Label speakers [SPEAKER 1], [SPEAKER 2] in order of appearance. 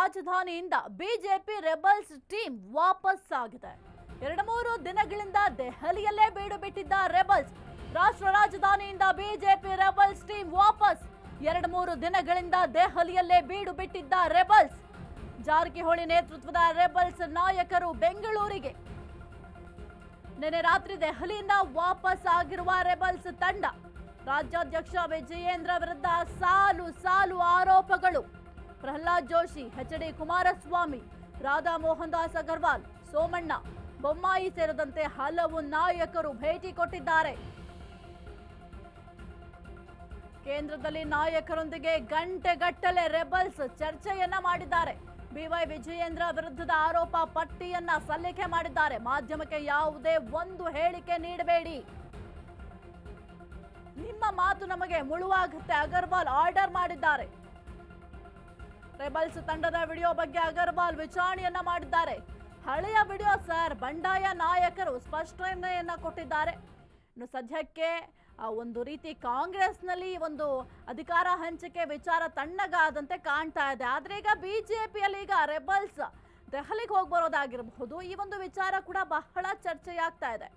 [SPEAKER 1] ರಾಜಧಾನಿಯಿಂದ BJP rebels team ವಾಪಸ್ ಆಗಿದೆ ಎರಡು ಮೂರು ದಿನಗಳಿಂದ ದೆಹಲಿಯಲ್ಲೇ ಬೀಡು ಬಿಟ್ಟಿದ್ದ ರೆಬಲ್ಸ್, ರಾಷ್ಟ್ರ ರಾಜಧಾನಿಯಿಂದ ಬಿಜೆಪಿ ರೆಬಲ್ಸ್ ಟೀಮ್ ವಾಪಸ್. ಎರಡು ಮೂರು ದಿನಗಳಿಂದ ದೆಹಲಿಯಲ್ಲೇ ಬೀಡು ಬಿಟ್ಟಿದ್ದ ರೆಬಲ್ಸ್, ಜಾರಕಿಹೊಳಿ ನೇತೃತ್ವದ ರೆಬಲ್ಸ್ ನಾಯಕರು ಬೆಂಗಳೂರಿಗೆ. ನಿನ್ನೆ ರಾತ್ರಿ ದೆಹಲಿಯಿಂದ ವಾಪಸ್ ಆಗಿರುವ ರೆಬಲ್ಸ್ ತಂಡ, ರಾಜ್ಯಾಧ್ಯಕ್ಷ ವಿಜಯೇಂದ್ರ ವಿರುದ್ಧ ಸಾಲು ಸಾಲು ಆರೋಪಗಳು. ಪ್ರಹ್ಲಾದ್ ಜೋಶಿ ಎಚ್ ಡಿ ಕುಮಾರಸ್ವಾಮಿ ರಾಧಾ ಮೋಹನ್ ದಾಸ್ ಅಗರ್ವಾಲ್, ಸೋಮಣ್ಣ, ಬೊಮ್ಮಾಯಿ ಸೇರಿದಂತೆ ಹಲವು ನಾಯಕರು ಭೇಟಿ ಕೊಟ್ಟಿದ್ದಾರೆ. ಕೇಂದ್ರದಲ್ಲಿ ನಾಯಕರೊಂದಿಗೆ ಗಂಟೆಗಟ್ಟಲೆ ರೆಬಲ್ಸ್ ಚರ್ಚೆಯನ್ನ ಮಾಡಿದ್ದಾರೆ. ಬಿವೈ ವಿಜಯೇಂದ್ರ ವಿರುದ್ಧದ ಆರೋಪ ಪಟ್ಟಿಯನ್ನ ಸಲ್ಲಿಕೆ ಮಾಡಿದ್ದಾರೆ. ಮಾಧ್ಯಮಕ್ಕೆ ಯಾವುದೇ ಒಂದು ಹೇಳಿಕೆ ನೀಡಬೇಡಿ. ನಿಮ್ಮ ಮಾತು ನಮಗೆ ಮುಳುವಾಗುತ್ತೆ. ಅಗರ್ವಾಲ್ ಆರ್ಡರ್ ಮಾಡಿದ್ದಾರೆ. ರೆಬಲ್ಸ್ ತಂಡದ ವಿಡಿಯೋ ಬಗ್ಗೆ ಅಗರ್ವಾಲ್ ವಿಚಾರಣೆಯನ್ನ ಮಾಡಿದ್ದಾರೆ. ಹಳೆಯ ವಿಡಿಯೋ ಸರ್, ಬಂಡಾಯ ನಾಯಕರು ಸ್ಪಷ್ಟನೆಯನ್ನ ಕೊಟ್ಟಿದ್ದಾರೆ. ಇನ್ನು ಸದ್ಯಕ್ಕೆ ಒಂದು ರೀತಿ ಕಾಂಗ್ರೆಸ್ನಲ್ಲಿ ಒಂದು ಅಧಿಕಾರ ಹಂಚಿಕೆ ವಿಚಾರ ತಣ್ಣಗಾದಂತೆ ಕಾಣ್ತಾ ಇದೆ. ಆದರೆ ಈಗ ಬಿಜೆಪಿಯಲ್ಲಿ ಈಗ ರೆಬಲ್ಸ್ ದೆಹಲಿಗೆ ಹೋಗಿ ಬರೋದಾಗಿರಬಹುದು ಈ ಒಂದು ವಿಚಾರ ಕೂಡ ಬಹಳ ಚರ್ಚೆಯಾಗ್ತಾ ಇದೆ.